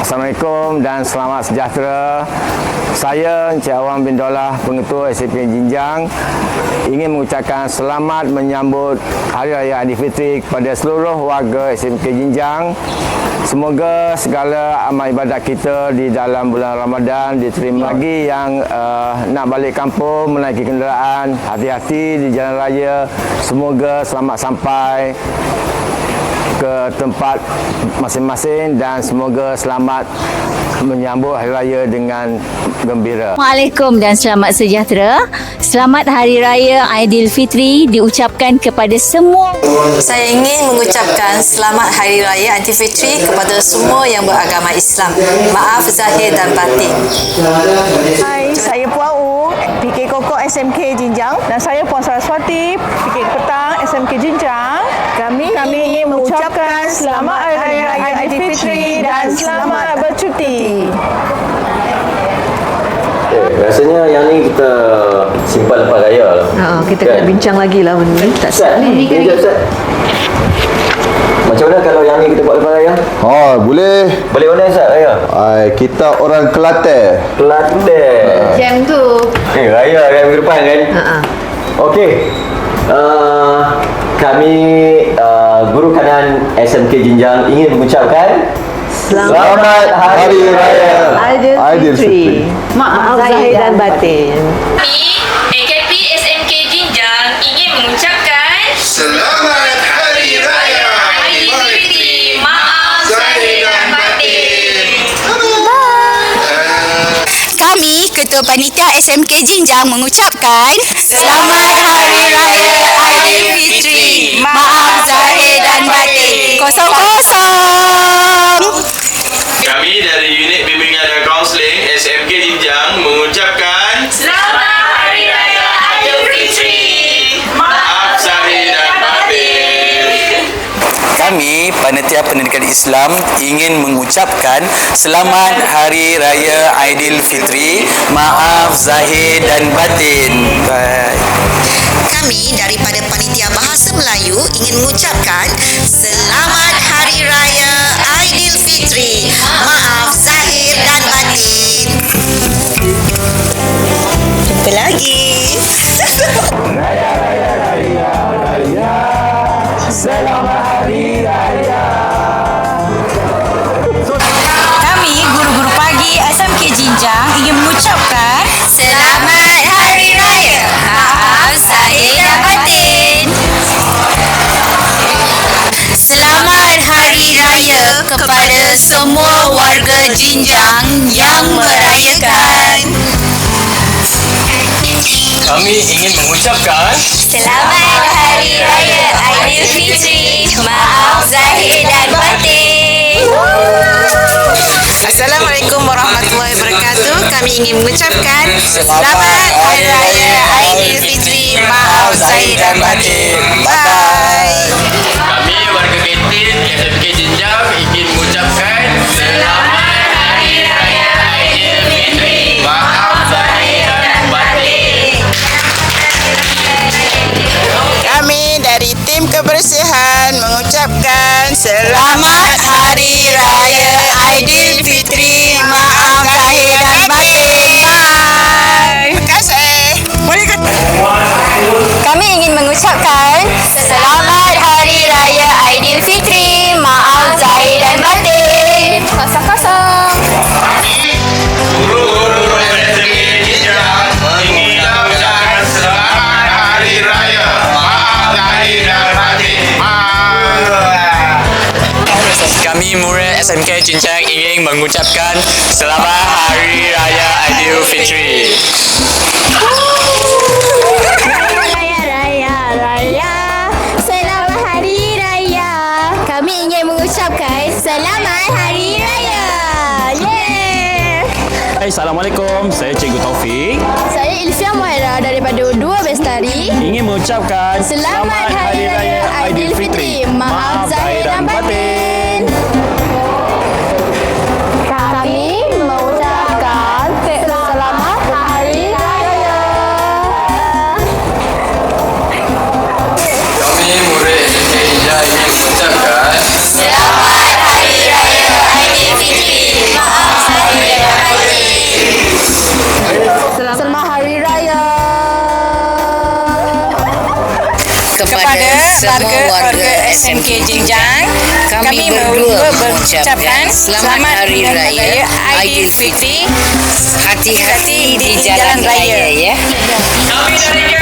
Assalamualaikum dan selamat sejahtera. Saya Encik Awang bin Dolah, Pengetua SCP Jinjang ingin mengucapkan selamat menyambut Hari Raya Aidilfitri kepada seluruh warga SMK Jinjang. Semoga segala amal ibadat kita di dalam bulan Ramadan diterima. Bagi yang uh, nak balik kampung menaiki kenderaan, hati-hati di jalan raya. Semoga selamat sampai ke tempat masing-masing dan semoga selamat menyambut Hari Raya dengan gembira. Assalamualaikum dan selamat sejahtera. Selamat Hari Raya Aidilfitri diucapkan kepada semua Saya ingin mengucapkan selamat Hari Raya Aidilfitri kepada semua yang beragama Islam. Maaf zahir dan batin. Hai, saya Puan SMK Jinjang dan saya Puan Saraswati, PK Petang SMK Jinjang. Kami kami ingin mengucapkan selamat Hari Raya Aidilfitri dan selamat bercuti. Eh, rasanya yang ni kita simpan lepas raya lah. Ha, kita kena bincang lagi lah benda ni. Tak siap ni. ni Ustaz. Macam mana kalau yang ni kita buat lepas raya? Oh, boleh. Boleh mana Ustaz raya? Ay, kita orang Kelantan. Kelantan. Jam tu. Eh, raya kan minggu depan kan? Ha ah. Okey. Uh, kami uh, guru kanan SMK Jinjang ingin mengucapkan Selamat, Hari Raya Aidilfitri. Maaf zahir dan batin. Kami, Kami, Ketua Panitia SMK Jinjang mengucapkan Selamat Hari Raya Aidilfitri. Maaf Zahir dan Batin. Kosong-kosong. Kami, Panitia Pendidikan Islam ingin mengucapkan Selamat Hari Raya Aidilfitri. Maaf zahir dan batin. Bye. Kami daripada Panitia Bahasa Melayu ingin mengucapkan Selamat Hari kepada semua warga Jinjang yang merayakan. Kami ingin mengucapkan Selamat Hari Raya Aidilfitri. Maaf Zahir dan Batin. Assalamualaikum warahmatullahi wabarakatuh. Kami ingin mengucapkan selamat Hari Raya Aidilfitri. Maaf zahir dan batin. Bye. Kami warga kantin SMK Jinjang ingin mengucapkan Selamat Hari Raya Aidilfitri. Maaf Zahir dan Batin. Kami dari tim kebersihan mengucapkan selamat Hari Raya Aidilfitri. Maaf zahir dan batin. Bye. Terima kasih. Boleh? Kami ingin mengucapkan Selamat Murid SMK Cincang ingin mengucapkan Selamat Hari Raya Aidilfitri. Raya, raya, raya. Selamat Hari Raya. Kami ingin mengucapkan Selamat Hari Raya. Yeay. Hai, Assalamualaikum. Saya Cikgu Taufik. Saya Ilfia Muhaira daripada Dua Bestari. Ingin mengucapkan Selamat Hari semua warga SMK Jinjang kami berdua mengucapkan selamat hari raya. Aidilfitri hati-hati di jalan raya. ya. Kami dari